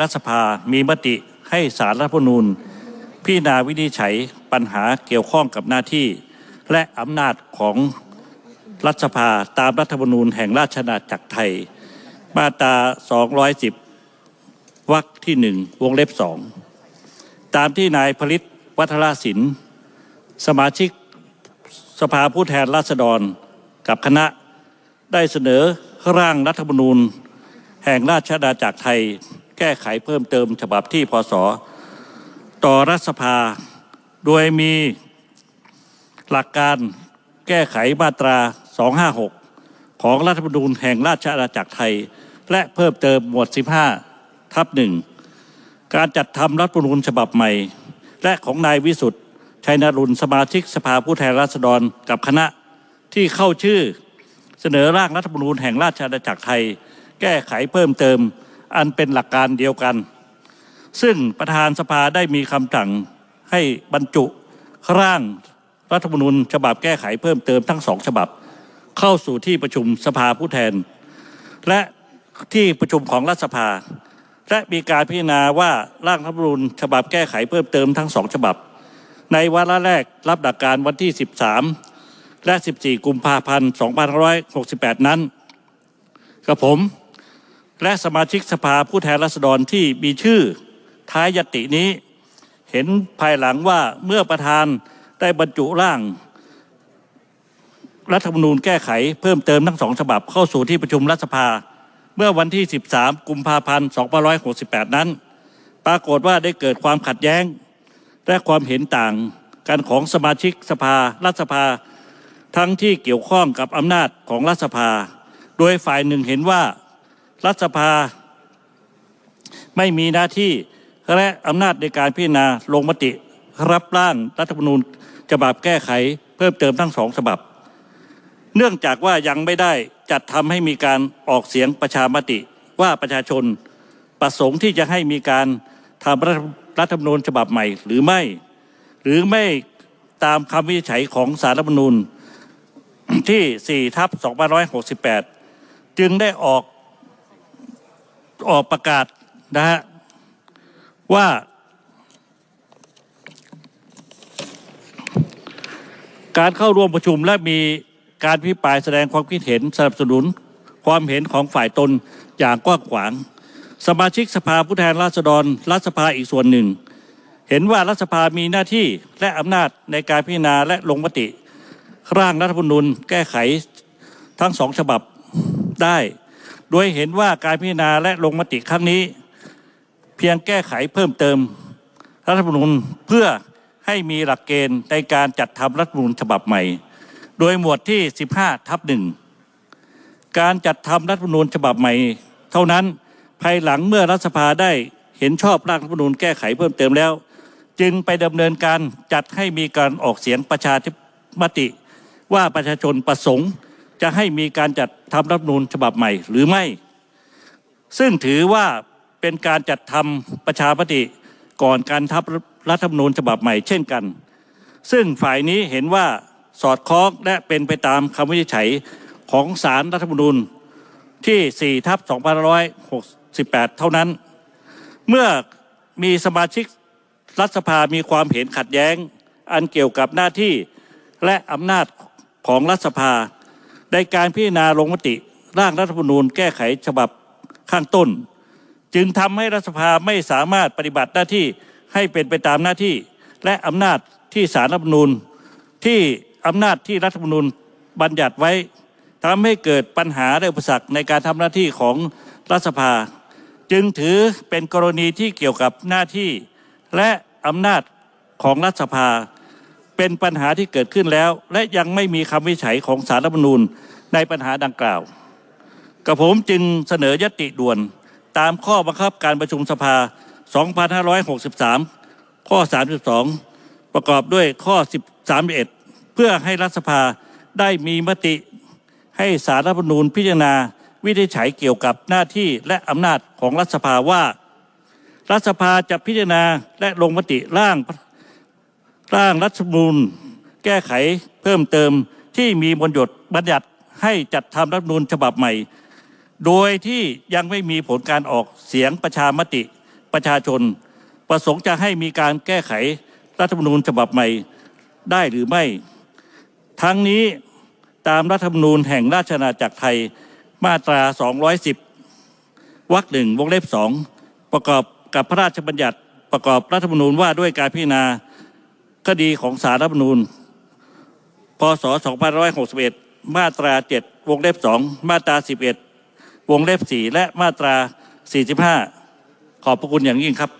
รัฐสภามีมติให้สารรัฐธรรมนูญพิจารณาวินิจฉัยปัญหาเกี่ยวข้องกับหน้าที่ และอำนาจของรัฐสภาตามรัฐธรรมนูญแห่งราชอาณาจักรไทย มาตรา 210 วรรคที่หนึ่งวงเล็บสองตามที่นายผลิตวัฒรศิลป์ สมาชิกสภาผู้แทนราษฎรกับคณะได้เสนอร่างรัฐธรรมนูญ แห่งราชอาณาจักรไทย แก้ไขเพิ่มเติมฉบับที่พศต่อรัฐสภา โดยมีหลักการแก้ไขมาตรา 256 ของรัฐธรรมนูญแห่งราชอาณาจักรไทย และเพิ่มเติมหมวด 15 ทับหนึ่งการจัดทำรัฐธรรมนูญฉบับใหม่ และของนายวิสุทธ์ชัยนรุณสมาชิกสภาผู้แทนราษฎรกับคณะที่เข้าชื่อเสนอร่างรัฐธรรมนูญแห่งราชอาณาจักรไทย แก้ไขเพิ่มเติม อันเป็นหลักการเดียวกัน ซึ่งประธานสภาได้มีคำสั่งให้บรรจุร่างรัฐธรรมนูญฉบับแก้ไขเพิ่มเติมทั้งสองฉบับ เข้าสู่ที่ประชุมสภาผู้แทน และที่ประชุมของรัฐสภา และมีการพิจารณาว่าร่างรัฐธรรมนูญฉบับแก้ไขเพิ่มเติมทั้งสองฉบับ ในวาระแรกรับหลักการวันที่ 13 และ 14 กุมภาพันธ์ 2568 นั้นกับผม และสมาชิกสภาผู้แทนราษฎรที่มีชื่อท้ายยตินี้ เห็นภายหลังว่าเมื่อประธานได้บรรจุร่าง รัฐธรรมนูญแก้ไขเพิ่มเติมทั้งสองฉบับเข้าสู่ที่ประชุมรัฐสภา เมื่อวันที่ 13 กุมภาพันธ์ 2568 นั้น ปรากฏว่าได้เกิดความขัดแย้ง และความเห็นต่างกันของสมาชิกสภารัฐสภา ทั้งที่เกี่ยวข้องกับอำนาจของรัฐสภา โดยฝ่ายหนึ่งเห็นว่า รัฐสภา ไม่มีหน้าที่และอำนาจในการพิจารณาลงมติ รับร่างรัฐธรรมนูญฉบับแก้ไขเพิ่มเติมทั้งสองฉบับ เนื่องจากว่ายังไม่ได้จัดทำให้มีการออกเสียงประชามติว่าประชาชนประสงค์ที่จะให้มีการทำรัฐรัฐธรรมนูญฉบับใหม่หรือไม่ หรือไม่ตามคำวินิจฉัยของสารรัฐธรรมนูญที่4ทับ2568 จึงได้ออก ออกประกาศนะฮะว่าการเข้าร่วมประชุมและมีการพิปรายแสดงความคิดเห็นสนับสนุนความเห็นของฝ่ายตนอย่างกว้างขวาง สมาชิกสภาผู้แทนราษฎรรัฐสภาอีกส่วนหนึ่ง เห็นว่ารัฐสภามีหน้าที่และอำนาจในการพิจารณาและลงมติ ร่างรัฐธรรมนูญแก้ไขทั้งสองฉบับได้ โดยเห็นว่าการพิจารณาและลงมติครั้งนี้ เพียงแก้ไขเพิ่มเติม รัฐธรรมนูญเพื่อให้มีหลักเกณฑ์ในการจัดทำรัฐธรรมนูญฉบับใหม่ โดยหมวดที่ 15 ทับหนึ่งการจัดทำรัฐธรรมนูญฉบับใหม่ เท่านั้นภายหลังเมื่อรัฐสภาได้เห็นชอบร่างรัฐธรรมนูญแก้ไขเพิ่มเติมแล้ว จึงไปดำเนินการจัดให้มีการออกเสียงประชาธิปติว่าประชาชนประสงค์ จะให้มีการจัดทำรัฐมนูญฉบับใหม่หรือไม่ ซึ่งถือว่าเป็นการจัดทำประชามติก่อนการทับรัฐธรรมนูญฉบับใหม่เช่นกัน ซึ่งฝ่ายนี้เห็นว่าสอดคล้องและเป็นไปตามคำวินิจฉัยของสารรัฐธรรมนูญที่4ทับ2568 เท่านั้น เมื่อมีสมาชิกรัฐสภามีความเห็นขัดแย้ง อันเกี่ยวกับหน้าที่และอำนาจของรัฐสภา ในการพิจารณาลงมติร่างรัฐธรรมนูญแก้ไขฉบับข้างต้น จึงทำให้รัฐสภาไม่สามารถปฏิบัติหน้าที่ให้เป็นไปตามหน้าที่ และอำนาจที่สารรัฐธรรมนูญที่อำนาจที่รัฐธรรมนูญบัญญัติไว้ทำให้เกิดปัญหาและอุปสรรคในการทำหน้าที่ของรัฐสภา จึงถือเป็นกรณีที่เกี่ยวกับหน้าที่และอำนาจของรัฐสภา เป็นปัญหาที่เกิดขึ้นแล้ว และยังไม่มีคำวิจัยของสารรัฐมนูญในปัญหาดังกล่าวกับผมจึงเสนอยติด่วนตามข้อบังคับการประชุมสภา 2563 ข้อ 32 ประกอบด้วยข้อ 31 เพื่อให้รัฐสภาได้มีมติให้สารรัฐมนูญพิจารณาวินิจฉัยเกี่ยวกับหน้าที่และอำนาจของรัฐสภาว่า รัฐสภาจะพิจารณาและลงมติร่าง ร่างรัฐธรรมนูญแก้ไขเพิ่มเติมที่มีบทหยดบัญญัติให้จัดทำรัฐธรรมนูญฉบับใหม่ โดยที่ยังไม่มีผลการออกเสียงประชามติประชาชน ประสงค์จะให้มีการแก้ไขรัฐธรรมนูญฉบับใหม่ได้หรือไม่ ทั้งนี้ตามรัฐธรรมนูญแห่งราชอาณาจักรไทยมาตรา 210 วรรคหนึ่งวงเล็บสองประกอบกับพระราชบัญญัติประกอบรัฐธรรมนูญว่าด้วยการพิจารณา คดีของสารรัฐมนูญพศ 2561 มาตรา 7 วงเล็บ 2 มาตรา 11 วงเล็บ 4 และมาตรา 45 ขอบพระคุณอย่างยิ่งครับ